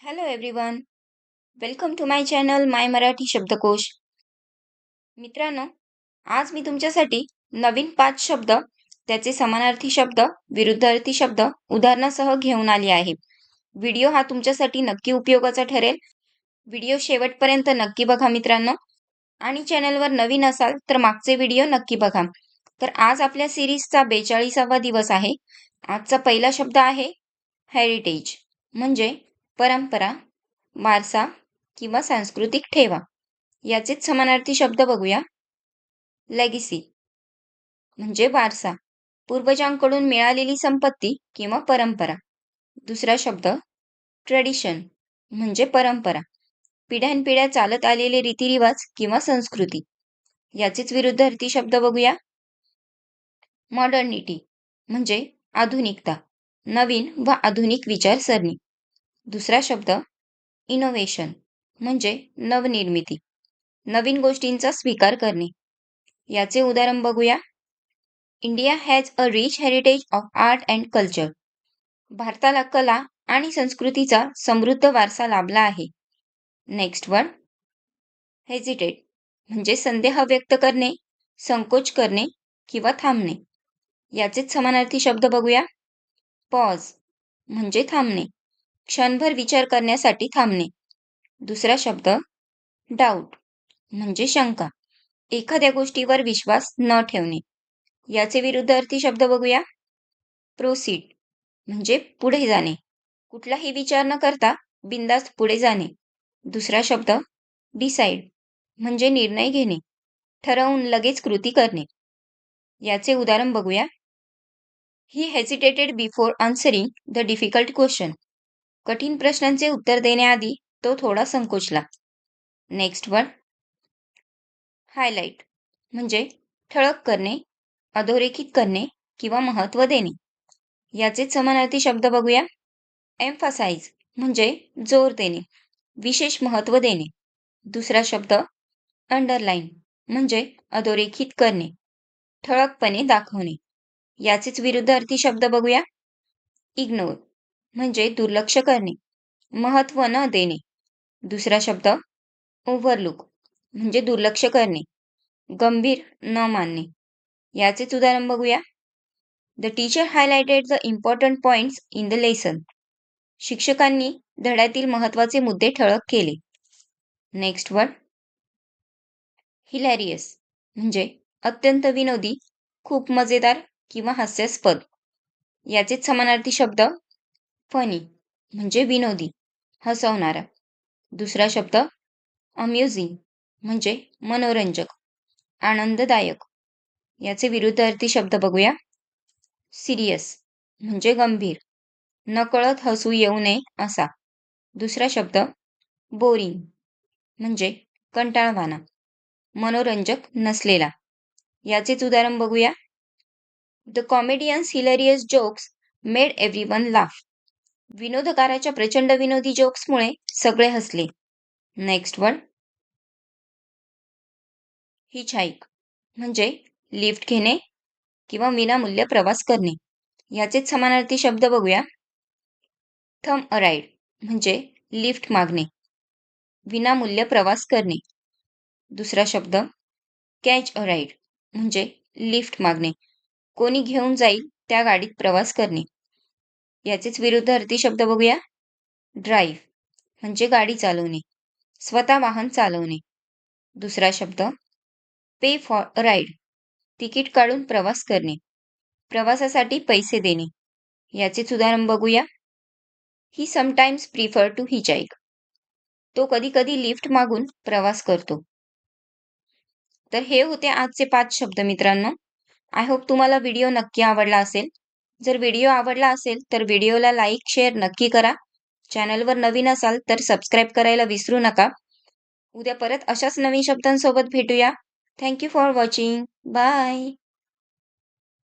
Hello everyone welcome to my channel my Marathi शब्दकोश मित्रांनो आज मी तुमच्यासाठी नवीन पाच शब्द त्याचे समानार्थी शब्द विरुद्धार्थी शब्द उदाहरणासह घेऊन आली आहे. व्हिडिओ हा तुमच्यासाठी नक्की उपयोगाचा ठरेल. व्हिडिओ शेवटपर्यंत नक्की बघा मित्रांनो. आणि चॅनलवर नवीन असाल तर मागचे व्हिडिओ नक्की बघा. तर आज आपल्या सिरीजचा बेचाळीसावा दिवस आहे. आजचा पहिला शब्द आहे हेरिटेज म्हणजे परंपरा वारसा किंवा सांस्कृतिक ठेवा. याचेच समानार्थी शब्द बघूया. लेगिसी म्हणजे वारसा. पूर्वजांकडून मिळालेली संपत्ती किंवा परंपरा. दुसरा शब्द ट्रेडिशन म्हणजे परंपरा. पिढ्यानपिढ्या चालत आलेले रीतिरिवाज किंवा संस्कृती. याचेच विरुद्धार्थी शब्द बघूया. मॉडर्निटी म्हणजे आधुनिकता. नवीन व आधुनिक विचारसरणी. दुसरा शब्द इनोव्हेशन म्हणजे नवनिर्मिती. नवीन गोष्टींचा स्वीकार करणे. याचे उदाहरण बघूया. India has a rich heritage of art and culture भारताला कला आणि संस्कृतीचा समृद्ध वारसा लाभला आहे. नेक्स्ट वन हेजिटेट म्हणजे संदेह व्यक्त करणे संकोच करणे किंवा थांबणे. याचेच समानार्थी शब्द बघूया. पॉज म्हणजे थांबणे. क्षणभर विचार करण्यासाठी थांबणे. दुसरा शब्द डाऊट म्हणजे शंका. एखाद्या गोष्टीवर विश्वास न ठेवणे. याचे विरुद्धार्थी शब्द बघूया. प्रोसीड म्हणजे पुढे जाणे. कुठलाही विचार न करता बिंदास्त पुढे जाणे. दुसरा शब्द डिसाईड म्हणजे निर्णय घेणे. ठरवून लगेच कृती करणे. याचे उदाहरण बघूया. He hesitated before answering the difficult question कठीण प्रश्नांचे उत्तर देण्याआधी तो थोडा संकोचला. नेक्स्ट वन हायलाइट म्हणजे ठळक करणे अधोरेखित करणे किंवा महत्त्व देणे. याचेच समानार्थी शब्द बघूया. एम्फासाइज म्हणजे जोर देणे. विशेष महत्त्व देणे. दुसरा शब्द अंडरलाईन म्हणजे अधोरेखित करणे. ठळकपणे दाखवणे. याचेच विरुद्धार्थी शब्द बघूया. इग्नोर म्हणजे दुर्लक्ष करणे महत्त्व न देणे. दुसरा शब्द ओव्हरलुक म्हणजे दुर्लक्ष करणे गंभीर न मानणे. याचेच उदाहरण बघूया. The teacher highlighted the important points in the lesson शिक्षकांनी धड्यातील महत्त्वाचे मुद्दे ठळक केले. नेक्स्ट वर्ड हिलॅरियस म्हणजे अत्यंत विनोदी खूप मजेदार किंवा हास्यास्पद. याचेच समानार्थी शब्द फनी म्हणजे विनोदी हसवणारा. दुसरा शब्द अम्युझिंग म्हणजे मनोरंजक आनंददायक. याचे विरुद्धार्थी शब्द बघूया. सिरियस म्हणजे गंभीर नकळत हसू येऊ नये असा. दुसरा शब्द बोरिंग म्हणजे कंटाळवाना मनोरंजक नसलेला. याचेच उदाहरण बघूया. The comedian's hilarious jokes made everyone laugh विनोदकाराच्या प्रचंड विनोदी जोक्समुळे सगळे हसले. Next one. हिचहाईक म्हणजे लिफ्ट घेणे किंवा विनामूल्य प्रवास करणे. याचेच समानार्थी शब्द बघूया. थम अराईड म्हणजे लिफ्ट मागणे. विनामूल्य प्रवास करणे. दुसरा शब्द कॅच अ राईड म्हणजे लिफ्ट मागणे. कोणी घेऊन जाईल त्या गाडीत प्रवास करणे. याचेच विरुद्ध अर्थी शब्द बघूया. ड्राईव्ह म्हणजे गाडी चालवणे. स्वतः वाहन चालवणे. दुसरा शब्द पे फॉर राईड तिकीट काढून प्रवास करणे. प्रवासासाठी पैसे देणे. याचेच उदाहरण बघूया. ही समटाईम्स प्रिफर टू हिचाईक तो कधी कधी लिफ्ट मागून प्रवास करतो. तर हे होते आजचे पाच शब्द मित्रांनो. आय होप तुम्हाला व्हिडिओ नक्की आवडला असेल. जर व्हिडिओ आवडला असेल तर व्हिडिओला लाईक शेअर नक्की करा. चॅनलवर नवीन असाल तर सबस्क्राईब करायला विसरू नका. उद्या परत अशाच नवीन शब्दांसोबत भेटूया. Thank you for watching bye